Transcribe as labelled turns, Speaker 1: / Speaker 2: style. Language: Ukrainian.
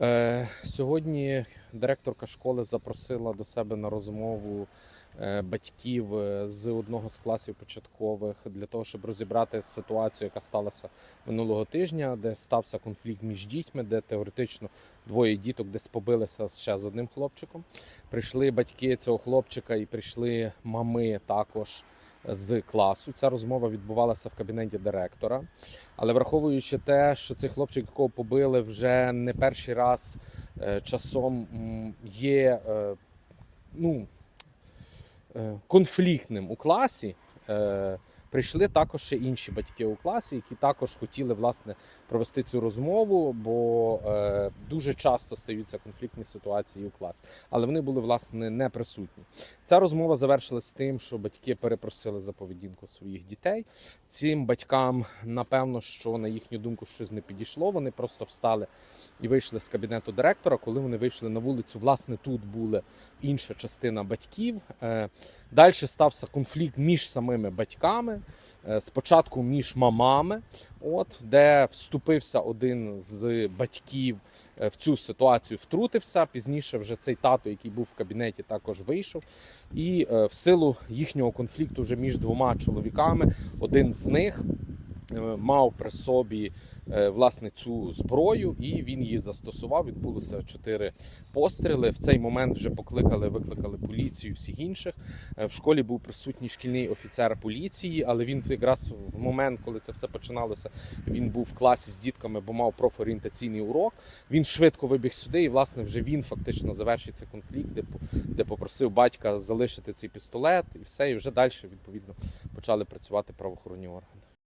Speaker 1: Е, Сьогодні директорка школи запросила до себе на розмову е, батьків е, з одного з класів початкових для того, щоб розібрати ситуацію, яка сталася минулого тижня, де стався конфлікт між дітьми, де теоретично двоє діток десь побилися ще з одним хлопчиком. Прийшли батьки цього хлопчика і прийшли мами також з класу. Ця розмова відбувалася в кабінеті директора. Але враховуючи те, що цей хлопчик, якого побили, вже не перший раз е, часом є е, ну, е, конфліктним у класі. Прийшли також ще інші батьки у класі, які також хотіли власне провести цю розмову, бо е, дуже часто стаються конфліктні ситуації у класі. Але вони були власне не присутні. Ця розмова завершилась тим, що батьки перепросили за поведінку своїх дітей. Цим батькам, напевно, що на їхню думку щось не підійшло. Вони просто встали і вийшли з кабінету директора. Коли вони вийшли на вулицю, власне, тут була інша частина батьків. Е, Далі стався конфлікт між самими батьками. Е, Спочатку між мамами, от де вступився один з батьків е, в цю ситуацію, втрутився. Пізніше вже цей тато, який був в кабінеті, також вийшов. І е, в силу їхнього конфлікту вже між двома чоловіками, один з них мав при собі е, власне цю зброю, і він її застосував. Відбулося чотири постріли. В цей момент вже покликали, викликали поліцію, всіх інших. Е, В школі був присутній шкільний офіцер поліції, але він якраз в момент, коли це все починалося, він був в класі з дітками, бо мав профорієнтаційний урок. Він швидко вибіг сюди, і власне вже він фактично завершить цей конфлікт, де, де попросив батька залишити цей пістолет і все. І вже далі відповідно почали працювати правоохоронні органи.